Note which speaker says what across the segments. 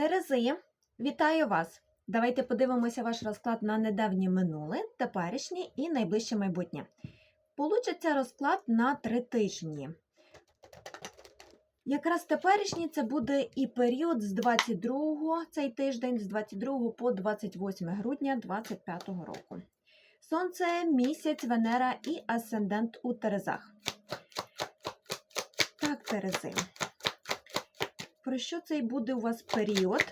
Speaker 1: Терези, вітаю вас! Давайте подивимося ваш розклад на недавнє минуле, теперішнє і найближче майбутнє. Получиться розклад на три тижні. Якраз теперішній це буде і період з 22 цей тиждень, з 22 по 28 грудня 2025 року. Сонце, місяць, Венера і асцендент у Терезах. Так, Терези. Про що цей буде у вас період?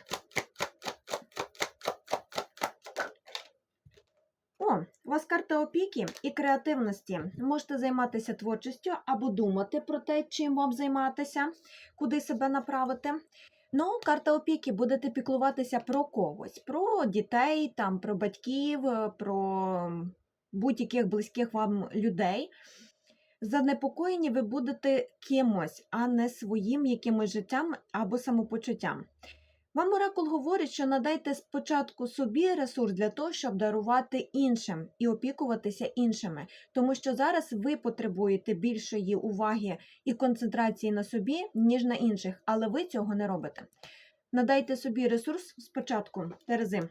Speaker 1: О, у вас карта опіки і креативності. Можете займатися творчістю або думати про те, чим вам займатися, куди себе направити. Ну, карта опіки будете піклуватися про когось, про дітей, там, про батьків, е, про будь-яких близьких вам людей. Занепокоєні ви будете кимось, а не своїм якимось життям або самопочуттям. Вам оракул говорить, що надайте спочатку собі ресурс для того, щоб дарувати іншим і опікуватися іншими, тому що зараз ви потребуєте більшої уваги і концентрації на собі, ніж на інших, але ви цього не робите. Надайте собі ресурс спочатку, Терези,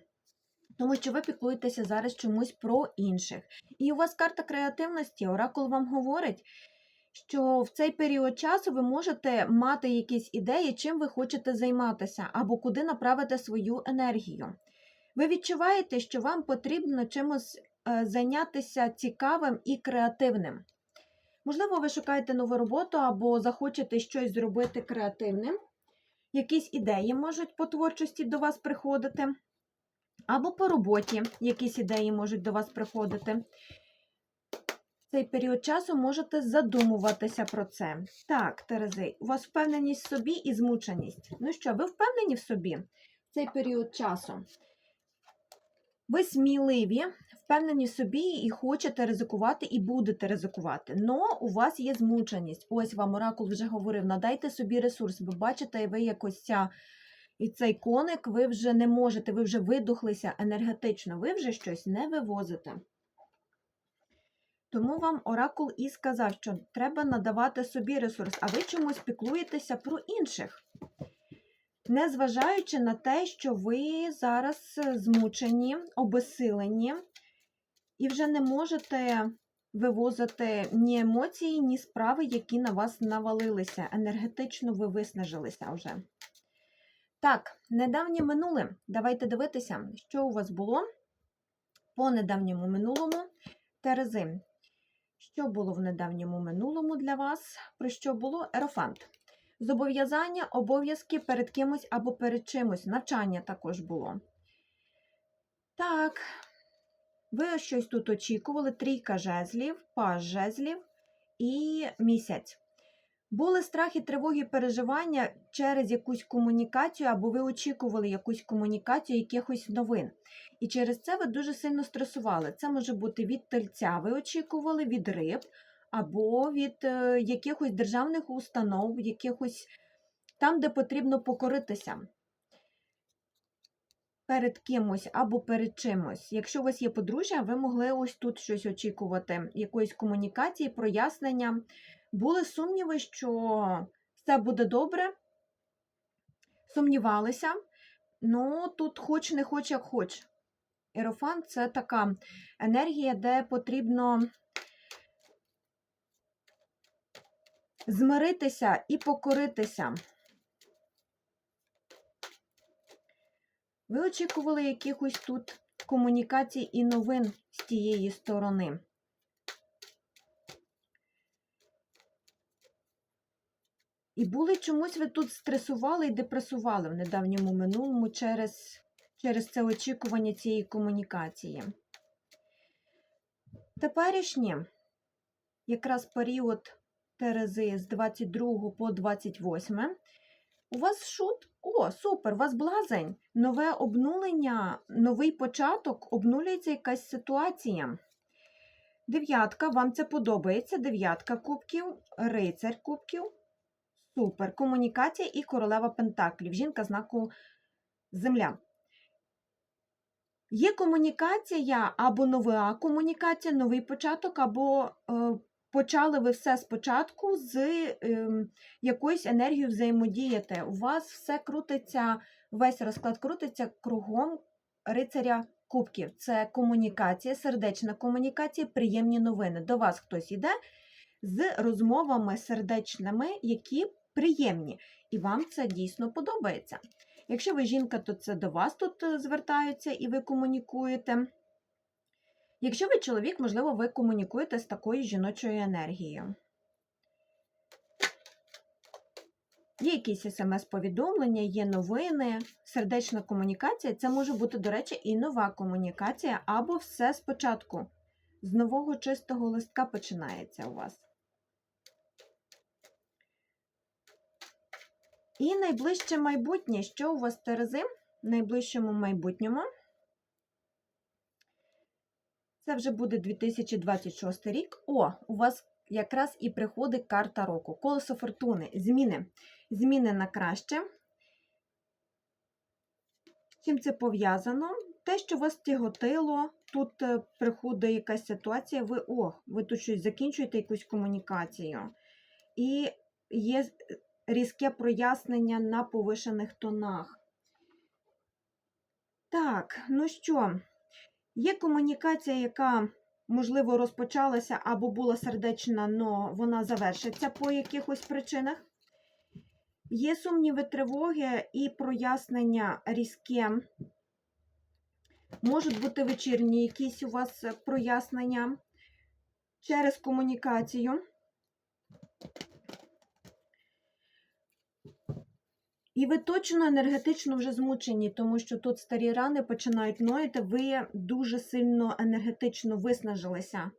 Speaker 1: тому що ви піклуєтеся зараз чомусь про інших. І у вас карта креативності, оракул вам говорить, що в цей період часу ви можете мати якісь ідеї, чим ви хочете займатися, або куди направити свою енергію. Ви відчуваєте, що вам потрібно чимось е, зайнятися цікавим і креативним. Можливо, ви шукаєте нову роботу або захочете щось зробити креативним. Якісь ідеї можуть по творчості до вас приходити, або по роботі якісь ідеї можуть до вас приходити В цей період часу можете задумуватися про це. Так, Терези, у вас впевненість в собі і змученість. Ну що, ви впевнені в собі в цей період часу? Ви сміливі, впевнені в собі і хочете ризикувати, і будете ризикувати. Но у вас є змученість. Ось вам оракул вже говорив: надайте собі ресурс. Ви бачите, ви якось ця. І цей коник ви вже не можете, ви вже видухлися енергетично, ви вже щось не вивозите. Тому вам оракул і сказав, що треба надавати собі ресурс, а ви чомусь піклуєтеся про інших. Незважаючи на те, що ви зараз змучені, обесилені, і вже не можете вивозити ні емоції, ні справи, які на вас навалилися. Енергетично ви виснажилися вже. Так, недавнє минуле. Давайте дивитися, що у вас було по недавньому минулому Терези. Що було в недавньому минулому для вас? Про що було? Ерофант. Зобов'язання, обов'язки перед кимось або перед чимось. Навчання також було. Так, ви щось тут очікували: трійка жезлів, паж жезлів і місяць. Були страхи, тривоги, переживання через якусь комунікацію, або ви очікували якусь комунікацію, якихось новин. І через це ви дуже сильно стресували. Це може бути від тельця, ви очікували, від риб, або від е, якихось державних установ, якихось там, де потрібно покоритися перед кимось або перед чимось. Якщо у вас є подружжя, ви могли ось тут щось очікувати, якоїсь комунікації, прояснення. Були сумніви, що все буде добре, сумнівалися, ну тут хоч не хоч, як хоч. Ерофан це така енергія, де потрібно змиритися і покоритися. Ви очікували якихось тут комунікацій і новин з тієї сторони. І були чомусь ви тут стресували і депресували в недавньому минулому через, через це очікування цієї комунікації. Теперішнє, якраз період Терези з 22 по 28, у вас шут. О, супер, у вас блазень, нове обнулення, новий початок, обнулюється якась ситуація. Дев'ятка, вам це подобається. Дев'ятка кубків, рицарь кубків. Супер. Комунікація і королева Пентаклів. Жінка знаку Земля. Є комунікація або нова комунікація, новий початок, або е, почали ви все спочатку з е, якоюсь енергією взаємодіяти. У вас все крутиться Весь розклад крутиться кругом рицаря кубків. Це комунікація, сердечна комунікація, приємні новини. До вас хтось йде з розмовами сердечними, які приємні, і вам це дійсно подобається. Якщо ви жінка, то це до вас тут е, звертаються і ви комунікуєте. Якщо ви чоловік, можливо, ви комунікуєте з такою жіночою енергією. Є якісь смс-повідомлення, є новини, сердечна комунікація. Це може бути, до речі, і нова комунікація, або все спочатку. З нового чистого листка починається у вас. І найближче майбутнє, що у вас Терези в найближчому майбутньому? Це вже буде 2026 рік. О, у вас якраз і приходить карта року. Колесо фортуни, зміни. Зміни на краще. Чим це пов'язано? Те, що вас тяготило, тут е, приходить якась ситуація, ви о, ви тут щось закінчуєте якусь комунікацію. І є різке прояснення на повишених тонах. Так, ну що, є комунікація, яка, можливо, розпочалася або була сердечна, але вона завершиться по якихось причинах. Є сумніви, тривоги і прояснення різке. Можуть бути вечірні якісь у вас прояснення через комунікацію. І ви точно енергетично вже змучені, тому що тут старі рани починають ноїти, ви дуже сильно енергетично виснажилися.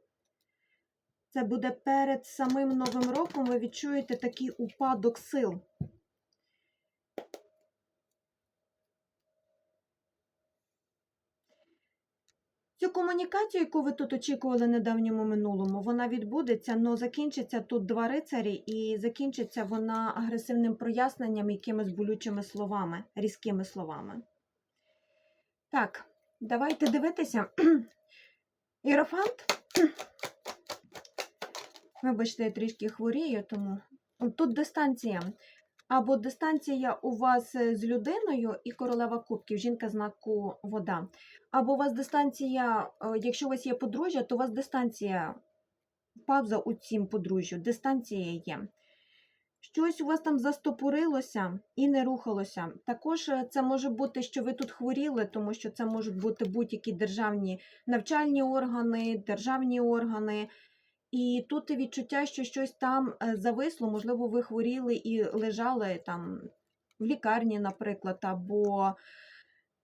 Speaker 1: Це буде перед самим Новим роком, ви відчуєте такий упадок сил. Цю комунікацію, яку ви тут очікували в недавньому минулому, вона відбудеться, але закінчиться тут два рицарі, і закінчиться вона агресивним проясненням, якимись болючими словами, різкими словами. Так, давайте дивитися. Іерофант. Вибачте, я трішки хворію, тому тут дистанція. Або дистанція у вас з людиною і королева кубків, жінка знаку вода. Або у вас дистанція, е, якщо у вас є подружжя, то у вас дистанція, пауза у цім подружжю, дистанція є. Щось у вас там застопорилося і не рухалося. Також е, це може бути, що ви тут хворіли, тому що це можуть бути будь-які державні навчальні органи, державні органи. І тут відчуття, що щось там е, зависло, можливо, ви хворіли і лежали там в лікарні, наприклад, або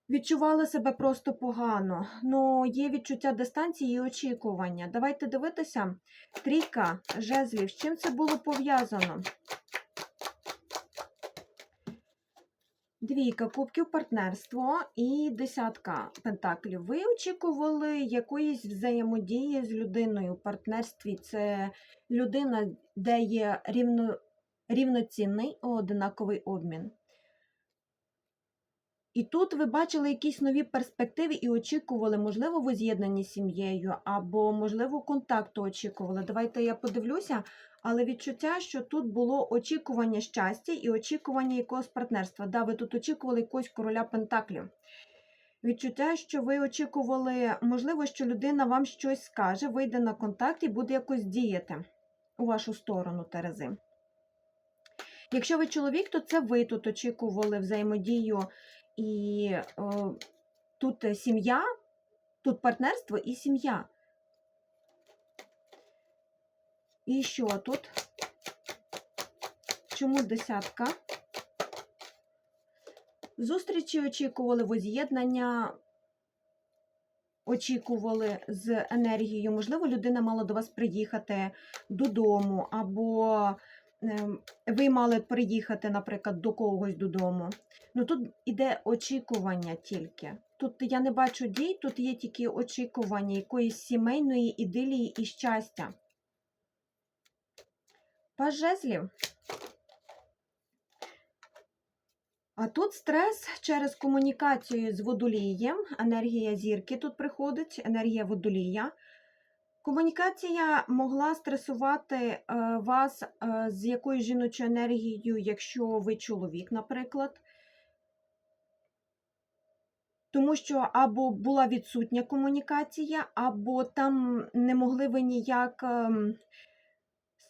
Speaker 1: відчували себе просто погано. Ну, є відчуття дистанції і очікування. Давайте дивитися. Трійка жезлів. З чим це було пов'язано? Двійка кубків партнерство і десятка пентаклів. Ви очікували якоїсь взаємодії з людиною у партнерстві. Це людина, де є рівно, рівноцінний одинаковий обмін. І тут ви бачили якісь нові перспективи і очікували, можливо, ви з'єднані з сім'єю, або, можливо, контакту очікували. Давайте я подивлюся, але відчуття, що тут було очікування щастя і очікування якогось партнерства. Да, ви тут очікували якогось короля Пентаклів. Відчуття, що ви очікували, можливо, що людина вам щось скаже, вийде на контакт і буде якось діяти у вашу сторону, Терези. Якщо ви чоловік, то це ви тут очікували взаємодію і о, тут сім'я, тут партнерство і сім'я. І що тут? Чому десятка? Зустрічі очікували, воз'єднання очікували з енергією. Можливо, людина мала до вас приїхати додому, або ем, ви мали приїхати, наприклад, до когось додому. Ну тут іде очікування тільки. Тут я не бачу дій, тут є тільки очікування якоїсь сімейної ідилії і щастя. Жезлів. А тут стрес через комунікацію з водолієм. Енергія зірки тут приходить, енергія водолія. Комунікація могла стресувати е, вас е, з якоюсь жіночою енергією, якщо ви чоловік, наприклад. Тому що або була відсутня комунікація, або там не могли ви ніяк ем,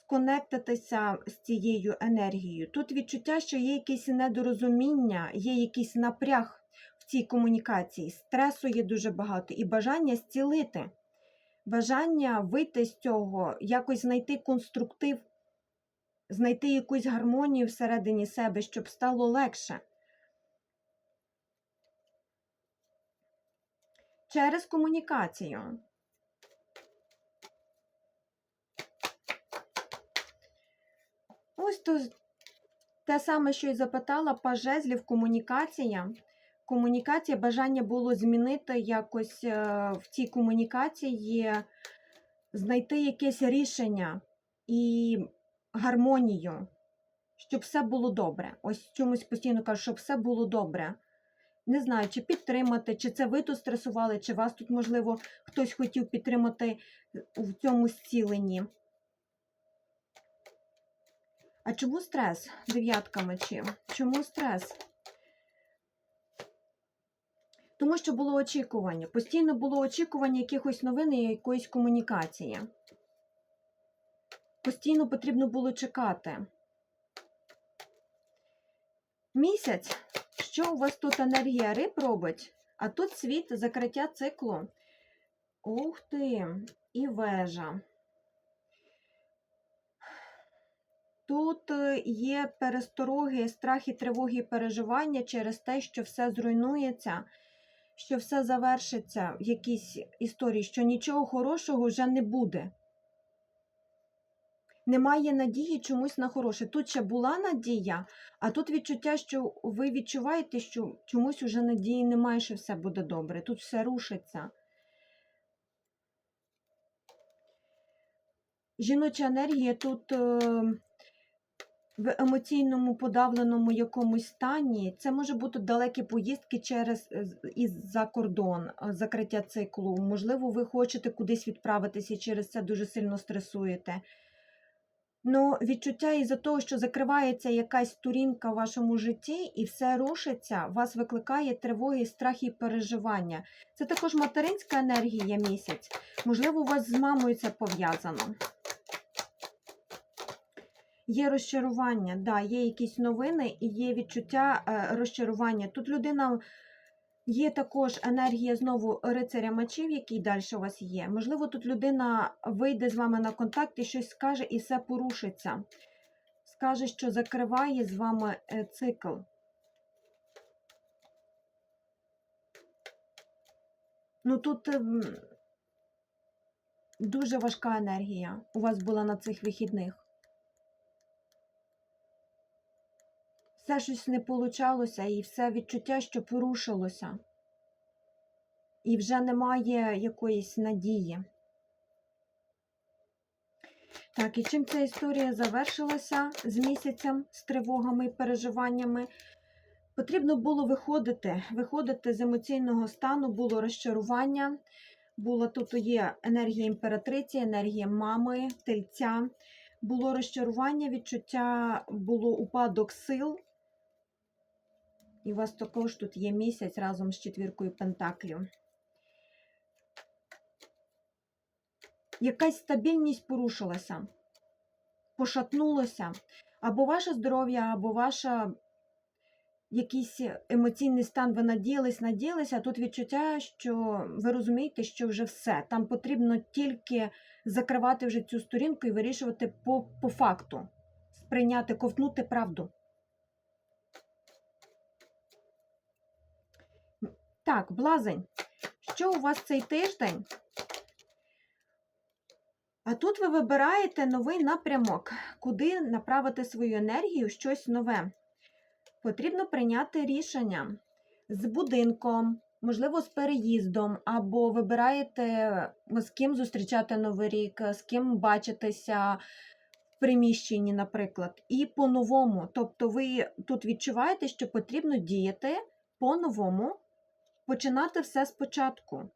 Speaker 1: сконектитися з цією енергією. Тут відчуття, що є якесь недорозуміння, є якийсь напряг в цій комунікації, стресу є дуже багато і бажання зцілити, бажання вийти з цього, якось знайти конструктив, знайти якусь гармонію всередині себе, щоб стало легше. Через комунікацію. Ось то те саме, що й запитала, пажезлів, комунікація. Комунікація, бажання було змінити якось е, в цій комунікації, знайти якесь рішення і гармонію, щоб все було добре. Ось чомусь постійно кажу, щоб все було добре. Не знаю, чи підтримати, чи це ви тут стресували, чи вас тут, можливо, хтось хотів підтримати в цьому зціленні. А чому стрес? Дев'ятка мечів. Чому стрес? Тому що було очікування. Постійно було очікування якихось новин і якоїсь комунікації. Постійно потрібно було чекати. Місяць. Що у вас тут енергія риб робить? А тут світ закриття циклу. Ух ти, і вежа. Тут е, є перестороги, страхи, тривоги і переживання через те, що все зруйнується, що все завершиться в якійсь історії, що нічого хорошого вже не буде. Немає надії чомусь на хороше. Тут ще була надія, а тут відчуття, що ви відчуваєте, що чомусь уже надії немає, що все буде добре. Тут все рушиться. Жіноча енергія тут е, в емоційному подавленому якомусь стані. Це може бути далекі поїздки через е, із-за кордон, е, закриття циклу. Можливо, ви хочете кудись відправитися і через це дуже сильно стресуєте. Ну, відчуття із-за того, що закривається якась сторінка в вашому житті і все рушиться, вас викликає тривоги, страх і переживання. Це також материнська енергія місяць. Можливо, у вас з мамою це пов'язано. Є розчарування, да, є якісь новини і є відчуття е, розчарування. Тут людина є також енергія знову рицаря мечів, який далі у вас є. Можливо, тут людина вийде з вами на контакт і щось скаже, і все порушиться. Скаже, що закриває з вами е, цикл. Ну тут ем, дуже важка енергія у вас була на цих вихідних. Все щось не получалося, і все відчуття, що порушилося. І вже немає якоїсь надії. Так, і чим ця історія завершилася з місяцем, з тривогами і переживаннями? Потрібно було виходити, виходити з емоційного стану, було розчарування, було тут є енергія імператриці, енергія мами, тельця, було розчарування, відчуття, було упадок сил. І у вас також тут є місяць разом з четвіркою пентаклів. Якась стабільність порушилася, пошатнулося. Або ваше здоров'я, або ваша якийсь емоційний стан, ви надіялись, надіялись, а тут відчуття, що ви розумієте, що вже все. Там потрібно тільки закривати вже цю сторінку і вирішувати по, по факту, сприйняти, ковтнути правду. Так, блазень. Що у вас цей тиждень? А тут ви вибираєте новий напрямок, куди направити свою енергію, щось нове. Потрібно прийняти рішення з будинком, можливо, з переїздом, або вибираєте, з ким зустрічати Новий рік, з ким бачитися в приміщенні, наприклад, і по-новому. Тобто, ви тут відчуваєте, що потрібно діяти по-новому, починати все спочатку.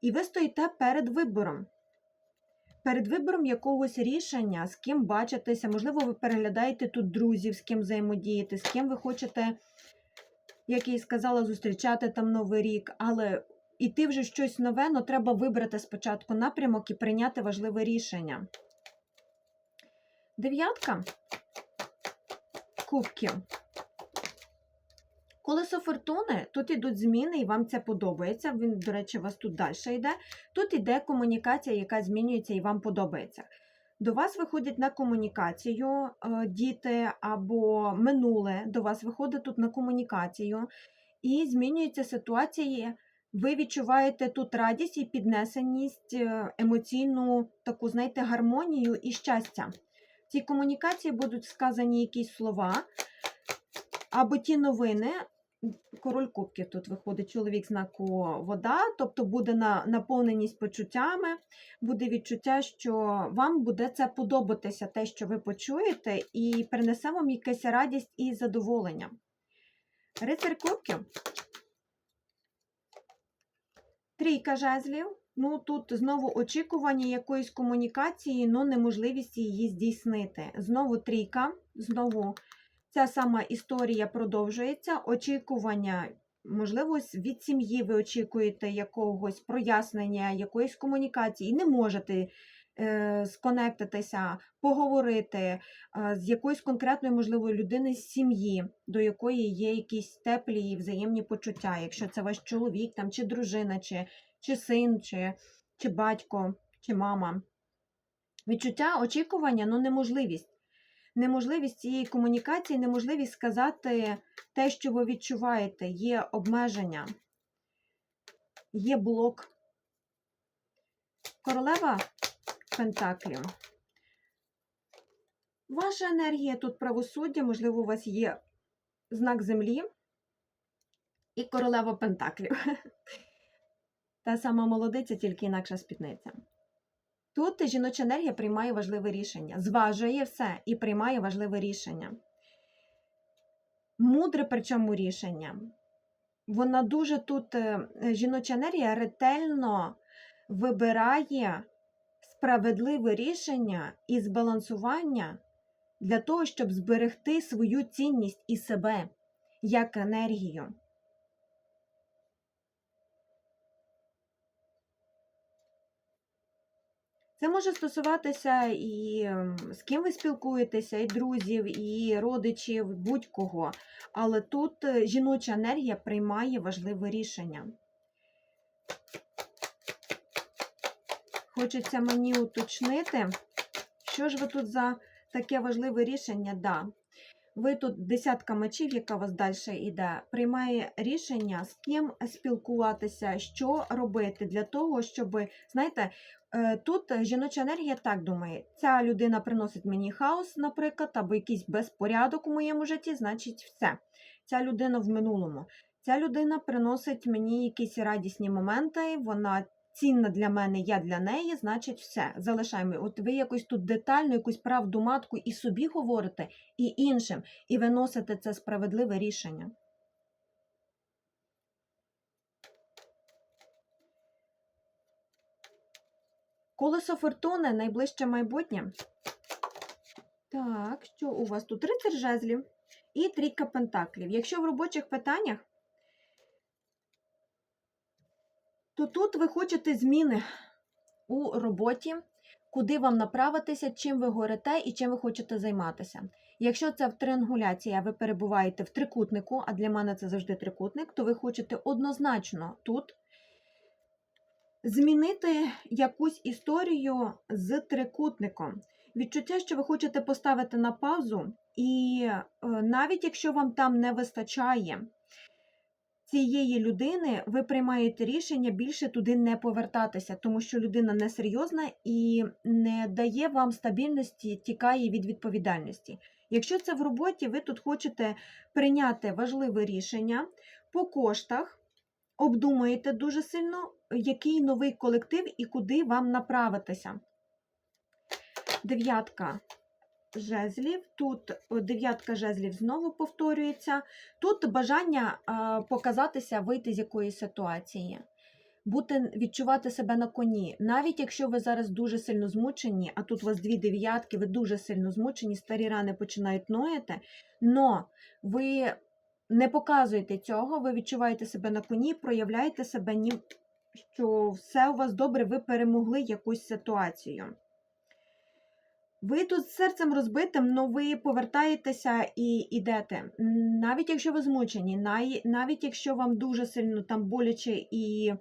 Speaker 1: І ви стоїте перед вибором. Перед вибором якогось рішення, з ким бачитеся, можливо, ви переглядаєте тут друзів, з ким взаємодіяти, з ким ви хочете як я і сказала, зустрічати там Новий рік, але іти вже щось нове, але треба вибрати спочатку напрямок і прийняти важливе рішення. Дев'ятка кубків. Колесо фортуни, тут йдуть зміни, і вам це подобається. Він, до речі, у вас тут далі йде. Тут йде комунікація, яка змінюється і вам подобається. До вас виходять на комунікацію е, діти або минуле до вас виходить тут на комунікацію, і змінюються ситуації. Ви відчуваєте тут радість і піднесеність, е, емоційну таку, знаєте, гармонію і щастя. В цій комунікації будуть сказані якісь слова, або ті новини. Король кубків тут виходить чоловік знаку вода, тобто буде на, наповненість почуттями, буде відчуття, що вам буде це подобатися, те, що ви почуєте, і принесе вам якась радість і задоволення. Рицар кубків. Трійка жезлів. Ну, тут знову очікування якоїсь комунікації, але неможливість її здійснити. Знову трійка, знову ця сама історія продовжується. Очікування, можливо, від сім'ї ви очікуєте якогось прояснення, якоїсь комунікації, і не можете е, сконектитися, поговорити е, з якоюсь конкретною, можливо, людиною з сім'ї, до якої є якісь теплі і взаємні почуття, якщо це ваш чоловік, там, чи дружина, чи, чи син, чи, чи батько, чи мама. Відчуття очікування, ну неможливість неможливість цієї комунікації, неможливість сказати те, що ви відчуваєте, є обмеження, є блок. Королева Пентаклів. Ваша енергія тут правосуддя, можливо, у вас є знак землі і королева Пентаклів. Та сама молодиця, тільки інакша спідниця. Тут жіноча енергія приймає важливе рішення, зважує все і приймає важливе рішення. Мудре причому рішення. Вона дуже тут, е, жіноча енергія ретельно вибирає справедливе рішення і збалансування для того, щоб зберегти свою цінність і себе як енергію. Це може стосуватися і з ким ви спілкуєтеся, і друзів, і родичів, будь-кого. Але тут е, жіноча енергія приймає важливе рішення. Хочеться мені уточнити, що ж ви тут за таке важливе рішення? Да. Ви тут десятка мечів, яка вас далі йде, приймає рішення, з ким спілкуватися, що робити для того, щоб, знаєте, е, тут жіноча енергія так думає, ця людина приносить мені хаос, наприклад, або якийсь безпорядок у моєму житті, значить, все. Ця людина в минулому. Ця людина приносить мені якісь радісні моменти, вона цінна для мене, я для неї, значить, все. Залишаємо. От ви якось тут детально, якусь правду матку і собі говорите, і іншим, і виносите це справедливе рішення. Колесо фортуни найближче майбутнє. Так, що у вас тут? Рицар жезлів і трійка пентаклів. Якщо в робочих питаннях, то тут ви хочете зміни у роботі, куди вам направитися, чим ви горите і чим ви хочете займатися. Якщо це в триангуляції, а ви перебуваєте в трикутнику, а для мене це завжди трикутник, то ви хочете однозначно тут змінити якусь історію з трикутником. Відчуття, що ви хочете поставити на паузу, і е, навіть якщо вам там не вистачає цієї людини, ви приймаєте рішення більше туди не повертатися, тому що людина несерйозна і не дає вам стабільності, тікає від відповідальності. Якщо це в роботі, ви тут хочете прийняти важливе рішення по коштах, обдумаєте дуже сильно, який новий колектив і куди вам направитися. Дев'ятка жезлів. Тут о, дев'ятка жезлів знову повторюється. Тут бажання а, показатися, вийти з якоїсь ситуації, бути, відчувати себе на коні. Навіть якщо ви зараз дуже сильно змучені, а тут у вас дві дев'ятки, ви дуже сильно змучені, старі рани починають нояти, но ви не показуєте цього, ви відчуваєте себе на коні, проявляєте себе, що все у вас добре, ви перемогли якусь ситуацію. Ви тут з серцем розбитим, але ви повертаєтеся і йдете. Навіть якщо ви змучені, навіть якщо вам дуже сильно там боляче і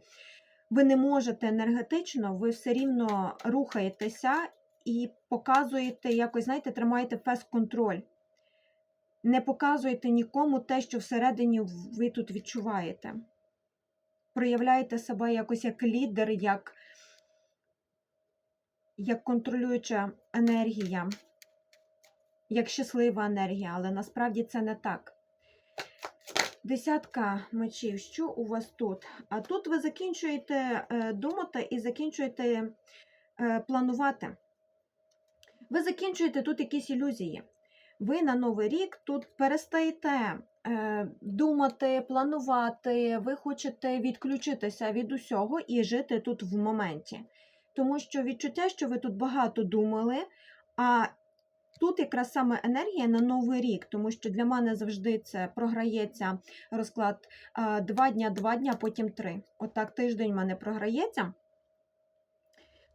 Speaker 1: ви не можете енергетично, ви все рівно рухаєтеся і показуєте якось, знаєте, тримаєте фест-контроль. Не показуєте нікому те, що всередині ви тут відчуваєте. Проявляєте себе якось як лідер, як, як контролююча енергія, як щаслива енергія, але насправді це не так. Десятка мечів. Що у вас тут? А тут ви закінчуєте е, думати і закінчуєте е, планувати. Ви закінчуєте тут якісь ілюзії. Ви на Новий рік тут перестаєте е, думати, планувати, ви хочете відключитися від усього і жити тут в моменті. Тому що відчуття, що ви тут багато думали, а тут якраз саме енергія на Новий рік, тому що для мене завжди це програється розклад два дня, два дня, потім три. Отак тиждень в мене програється.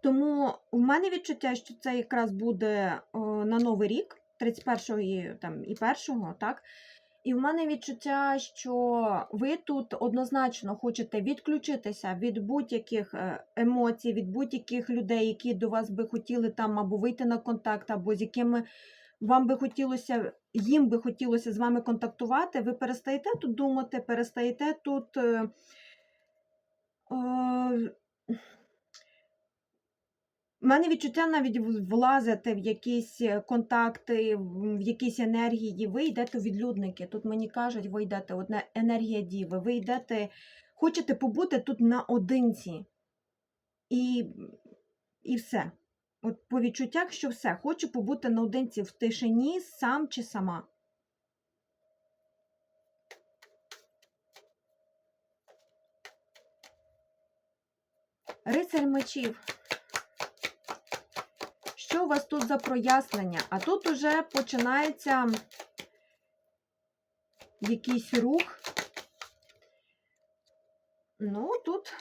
Speaker 1: Тому в мене відчуття, що це якраз буде на Новий рік, 31-го і, там, і 1-го, так? І в мене відчуття, що ви тут однозначно хочете відключитися від будь-яких е, емоцій, від будь-яких людей, які до вас би хотіли там або вийти на контакт, або з якими вам би хотілося, їм би хотілося з вами контактувати. Ви перестаєте тут думати, перестаєте тут. Е, е, у мене відчуття навіть влазити в якісь е, контакти, в якісь енергії. Ви йдете у відлюдники. Тут мені кажуть, ви йдете одна енергія діви. Ви йдете, хочете побути тут наодинці. І, і все. От по відчуттях, що все. Хочу побути наодинці в тишині, сам чи сама. Рицарь мечів. Що у вас тут за прояснення? А тут уже починається якийсь рух. Ну, тут,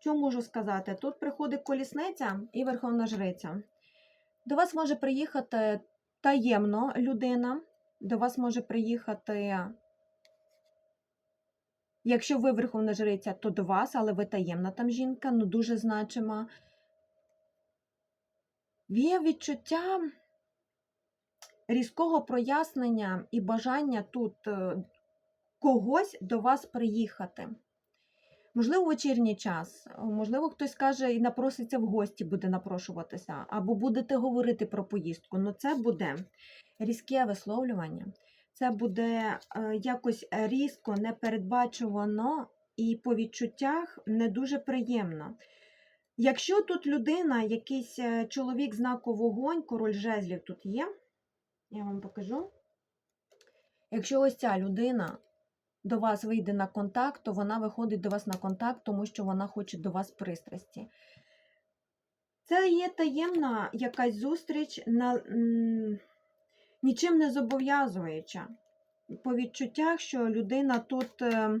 Speaker 1: що можу сказати? Тут приходить колісниця і верховна жриця. До вас може приїхати таємно людина, до вас може приїхати, якщо ви верховна жриця, то до вас, але ви таємна там жінка, ну дуже значима. Є відчуття різкого прояснення і бажання тут е, когось до вас приїхати. Можливо, вечірній час, можливо, хтось каже і напроситься в гості, буде напрошуватися, або будете говорити про поїздку. Ну, це буде різке висловлювання, це буде е, якось різко, непередбачувано і по відчуттях не дуже приємно. Якщо тут людина, якийсь е, чоловік знаку вогонь, король жезлів тут є, я вам покажу. Якщо ось ця людина до вас вийде на контакт, то вона виходить до вас на контакт, тому що вона хоче до вас пристрасті. Це є таємна якась зустріч, на, нічим не зобов'язуюча. По відчуттях, що людина тут. е,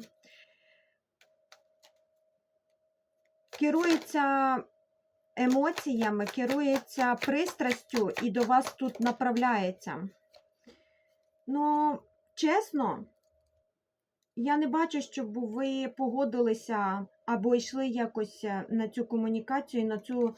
Speaker 1: керується емоціями, керується пристрастю і до вас тут направляється. Ну, чесно, я не бачу, щоб ви погодилися або йшли якось е, на цю комунікацію, на цю,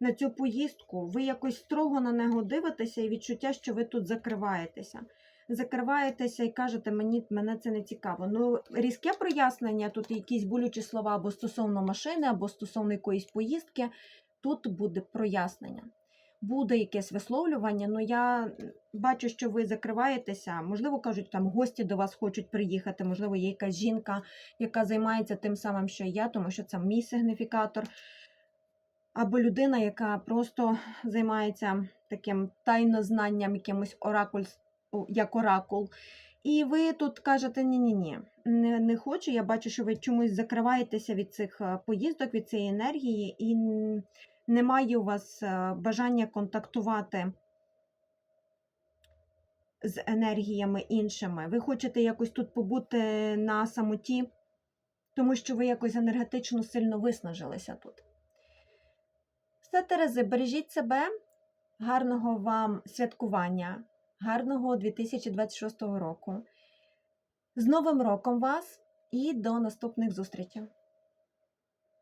Speaker 1: на цю поїздку. Ви якось строго на нього дивитеся і відчуття, що ви тут закриваєтеся. Закриваєтеся і кажете, мені мене це не цікаво. Ну, різке прояснення, тут якісь болючі слова або стосовно машини, або стосовно якоїсь поїздки, тут буде прояснення. Буде якесь висловлювання, але я бачу, що ви закриваєтеся. Можливо, кажуть, там гості до вас хочуть приїхати, можливо, є якась жінка, яка займається тим самим, що я, тому що це мій сигніфікатор. Або людина, яка просто займається таким тайнознанням, якимось оракуль, о, як оракул. І ви тут кажете, ні-ні-ні, не, не хочу. Я бачу, що ви чомусь закриваєтеся від цих е, поїздок, від цієї енергії, і немає у вас е, бажання контактувати з енергіями іншими. Ви хочете якось тут побути на самоті, тому що ви якось енергетично сильно виснажилися тут. Все, Терези, бережіть себе, гарного вам святкування! гарного 2026 року. З Новим роком вас і до наступних зустрічей!